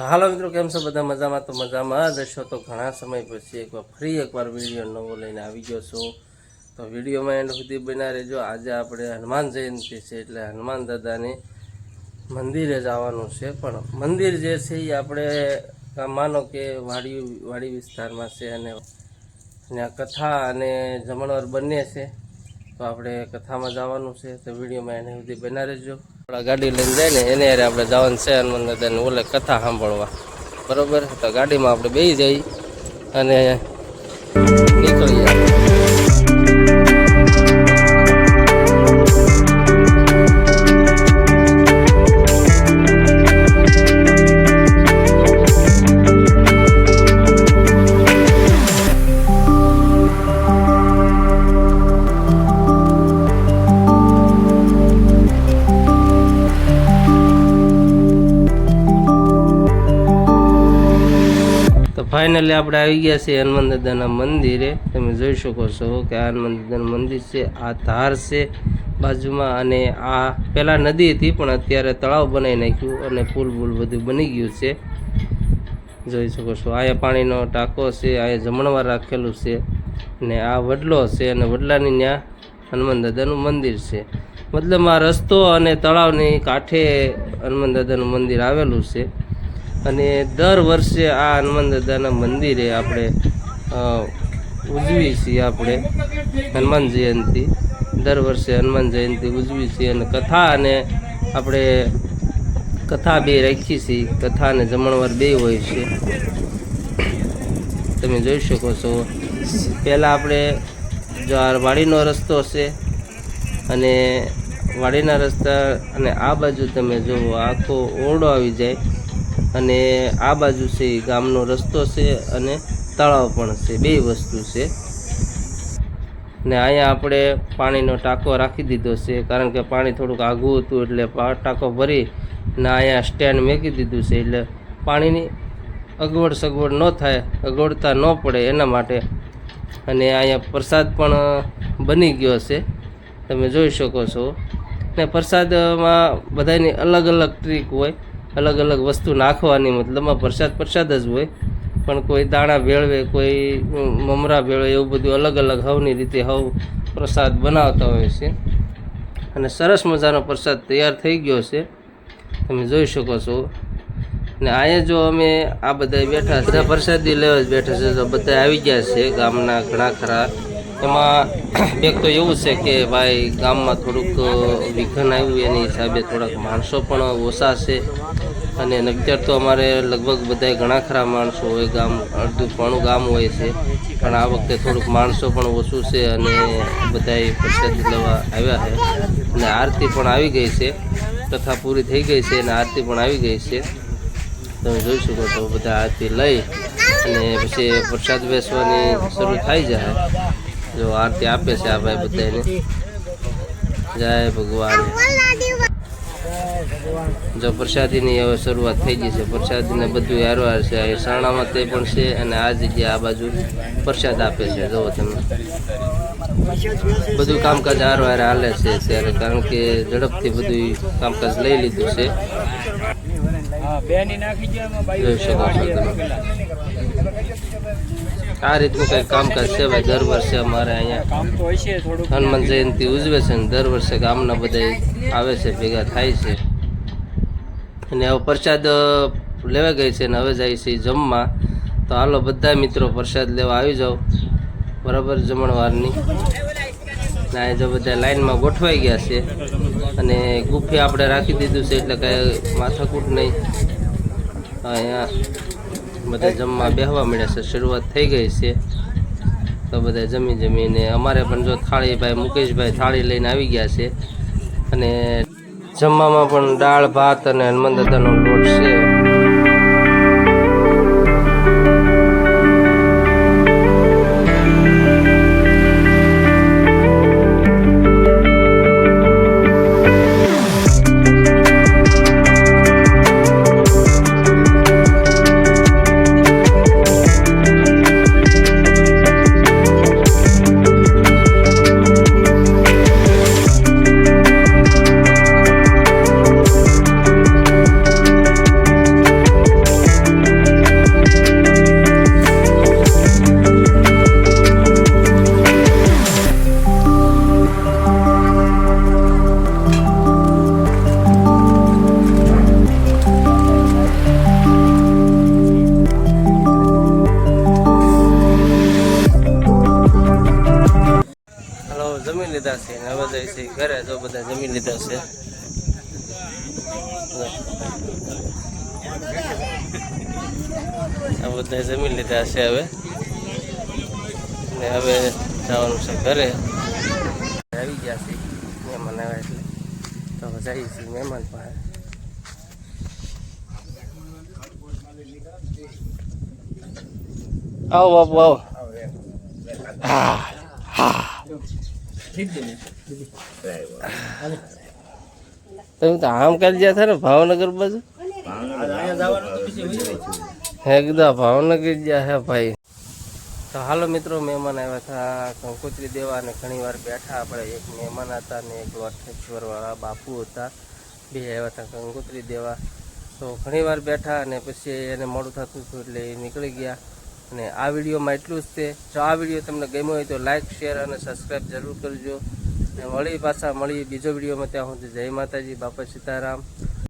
હાલો મિત્રો, કેમ છો? બધા મજામાં? તો મજામાં જ હશો. તો ઘણા સમય પછી એકવાર ફરી એકવાર વીડિયો નવો લઈને આવી ગયો છું. તો વિડીયોમાં એન્ડ સુધી બના રહેજો. આજે આપણે હનુમાન જયંતિ છે, એટલે હનુમાન દાદાને મંદિરે જવાનું છે. પણ મંદિર જે છે એ આપણે માનો કે વાડી વાડી વિસ્તારમાં છે અને ત્યાં કથા અને જમણવાર બંને છે. તો આપણે કથામાં જવાનું છે. તો વિડીયોમાં એને સુધી બના રહેજો. આપણા ગાડી લઈને જાય ને એને હારે આપણે જવાનું છે હનુમાન દાદાને ઓલે કથા સાંભળવા. બરોબર? તો ગાડીમાં આપણે બેસી જઈ અને નીકળી ફાઇનલી આપણે આવી ગયા છીએ હનુમાન દાદાના મંદિરે. તમે જોઈ શકો છો કે આ હનુમાન દાદાનું મંદિર છે, આ ધાર છે બાજુમાં અને આ પહેલાં નદી હતી, પણ અત્યારે તળાવ બનાવી નાખ્યું અને પુલ બુલ બધું બની ગયું છે. જોઈ શકો છો અહીંયા પાણીનો ટાંકો છે અહીંયા જમણવાર રાખેલું છે ને આ વડલો છે અને વડલાની ત્યાં હનુમાન દાદાનું મંદિર છે. મતલબ આ રસ્તો અને તળાવની કાંઠે હનુમાન દાદાનું મંદિર આવેલું છે. અને દર વર્ષે આ હનુમાન દાદાના મંદિરે આપણે ઉજવી છીએ આપણે હનુમાન જયંતિ. દર વર્ષે હનુમાન જયંતિ ઉજવી છીએ અને કથા અને આપણે કથા બે રાખી છીએ. કથા અને જમણવાર બે હોય છે. તમે જોઈ શકો છો. પહેલાં આપણે જો વાડીનો રસ્તો છે અને વાડીના રસ્તા અને આ બાજુ તમે જુઓ, આખો ઓરડો આવી જાય. અને આ બાજુ છે ગામનો રસ્તો છે અને તળાવ પણ છે, બે વસ્તુ છે. ને અહીંયા આપણે પાણીનો ટાંકો રાખી દીધો છે, કારણ કે પાણી થોડુંક આઘું હતું એટલે ટાંકો ભરી ને અહીંયા સ્ટેન્ડ મેકી દીધું છે, એટલે પાણીની અગવડ સગવડ ન થાય, અગવડતા ન પડે એના માટે. અને અહીંયા પ્રસાદ પણ બની ગયો છે, તમે જોઈ શકો છો. ને પ્રસાદમાં બધાની અલગ અલગ ટ્રીક હોય. અલગ અલગ વસ્તુ નાખવાની મતલબમાં પ્રસાદ પ્રસાદ જ હોય. પણ કોઈ દાણા ભેળવે, કોઈ મમરા ભેળવે એવું બધું અલગ અલગ હવની રીતે હવ પ્રસાદ બનાવતા હોય છે. અને સરસ મજાનો પ્રસાદ તૈયાર થઈ ગયો છે. તમે જોઈ શકો છો. ને અહીંયા જો અમે આ બધા બેઠા બધા પ્રસાદી લેવા જ બેઠા છે, તો બધા આવી ગયા છે ગામના ઘણા ખરા. એમાં એક તો એવું છે કે ભાઈ ગામમાં થોડુંક વિઘન આવ્યું, એની હિસાબે થોડાક માણસો પણ ઓછા છે. અને નક્કર તો અમારે લગભગ બધા ઘણા ખરા માણસો હોય, ગામ, અડધું ઘણું ગામ હોય છે. પણ આ વખતે થોડુંક માણસો પણ ઓછું છે અને બધા પ્રસાદ લેવા આવ્યા છે. અને આરતી પણ આવી ગઈ છે. કથા પૂરી થઈ ગઈ છે અને આરતી પણ આવી ગઈ છે. તમે જોઈ શકો છો બધા આરતી લઈ અને પછી પ્રસાદ બેસવાની શરૂ થઈ જાય. જો આરતી આપે છે આ ભાઈ બધાને જય ભગવાન. જો પ્રસાદીની હવે શરૂઆત થઈ ગઈ છે. પ્રસાદીને બધું હારવાર છે. અહીં શરણામાં તે પણ છે અને આ જગ્યાએ આ બાજુ પ્રસાદ આપે છે. જુઓ તમે. બધું કામકાજ હારવાર હાલે છે ત્યારે કારણ કે ઝડપથી બધું કામકાજ લઈ લીધું છે. જોઈ શકો છો તમે. આ રીતનું કંઈક કામકાજ છે ભાઈ દર વર્ષે અમારે અહીંયા હનુમાન જયંતિ ઉજવે છે ને દર વર્ષે ગામના બધા આવે છે ભેગા થાય છે. અને હવે પ્રસાદ લેવા ગઈ છે ને હવે જાય છે જમવા. તો હાલો બધા મિત્રો પ્રસાદ લેવા આવી જાઓ. બરાબર જમણવારની. ના જો બધા લાઈનમાં ગોઠવાઈ ગયા છે. અને ગુફી આપણે રાખી દીધું છે એટલે કાંઈ માથાકૂટ નહીં. અહીંયા બધા જમવા બેહવા મળ્યા છે. શરૂઆત થઈ ગઈ છે. તો બધા જમી જમીને અમારે પણ જો થાળી ભાઈ મુકેશભાઈ થાળી લઈને આવી ગયા છે. અને જમવામાં પણ દાળ, ભાત અને હનુમાન દાદાનો લોટ છે. છીએ ઘરે જો બધા જમી લીધા છે. આ બધા જમી લીધા છે હવે. હવે જવાનું છે ઘરે. આવી ગયા છે મહેમાન આવ્યા એટલે. તો જઈએ છીએ મહેમાન પાસે. આવો બાપુ, આવો. તમે તો આમ કરી જ્યાં થાય ને, ભાવનગર બાજુ? એકદમ ભાવનગર ગયા હે ભાઈ. તો હાલો મિત્રો, મહેમાન આવ્યા હતા કંકોત્રી દેવા અને ઘણી વાર બેઠા આપણે. એક મહેમાન હતા ને એક વટેશ્વર વાળા બાપુ હતા. બે આવ્યા હતા કંકોત્રી દેવા. તો ઘણી વાર બેઠા અને પછી એને મોડું થતું હતું એટલે એ નીકળી ગયા. અને આ વિડીયોમાં એટલું જ તે જો આ વીડિયો તમને ગમ્યો હોય તો લાઇક શેર અને સબસ્ક્રાઈબ જરૂર કરજો. અને વળી પાછા મળી બીજો વિડીયોમાં ત્યાં સુધી જય માતાજી, બાપા સીતારામ.